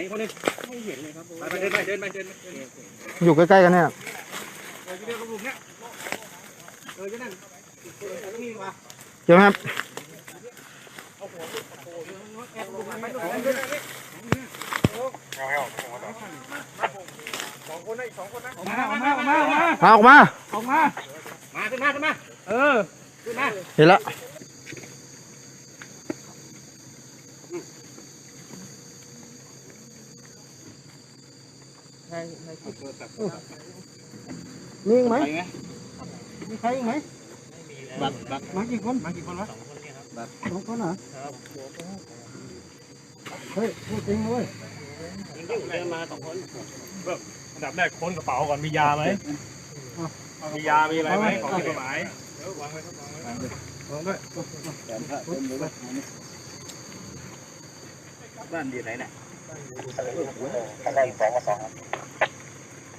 นึงไม่เห็นเลยครับไปไปเดินไปเดินไปเดินไปเดินไปอยู่ใกล้ๆกันเนี่ยเออจะเดินกระบุกเนี้ยเออจะนั่นเออจะนี่มาเจอไหมครับแอบกระบุกไปหน่อยเดินไปนี่สองคนนะอีกสองคนนะออกมาออกมาออกมาออกมาเอาออกมาออกมามาขึ้นมาขึ้นมาเออขึ้นมาเห็นละมีอีกไหมไปไงมีใครอีกไหมบัตรบัตรมากี่คนมากี่คนวะสองคนเหรอเฮ้ยพูดจริงนะเว้ยเดินมาสองคนอันดับแรกค้นกระเป๋าก่อนมียาไหมมียามีอะไรไหมของผิดกฎหมายบ้านอยู่ไหนเนี่ย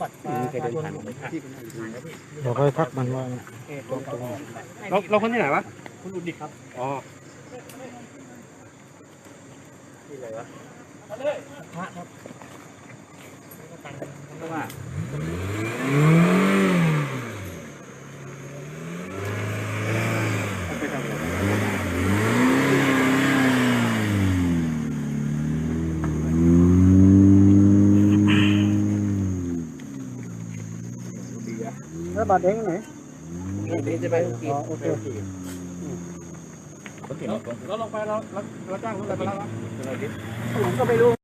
บัตรไม่เคยเดินผ่านผมไม่ผ่านเดี๋ยวค่อยทักมันว่าเราเราคนที่ไหนวะคุณอุดิครับอ๋อที่ไหนวะพระครับเพราะว่า แล้วบาดเองไหนนี่จะไปกินอ๋อโอเคเราลงไปเราเราเราจ้างรถอะไรไปแล้ววะผมก็ไม่รู้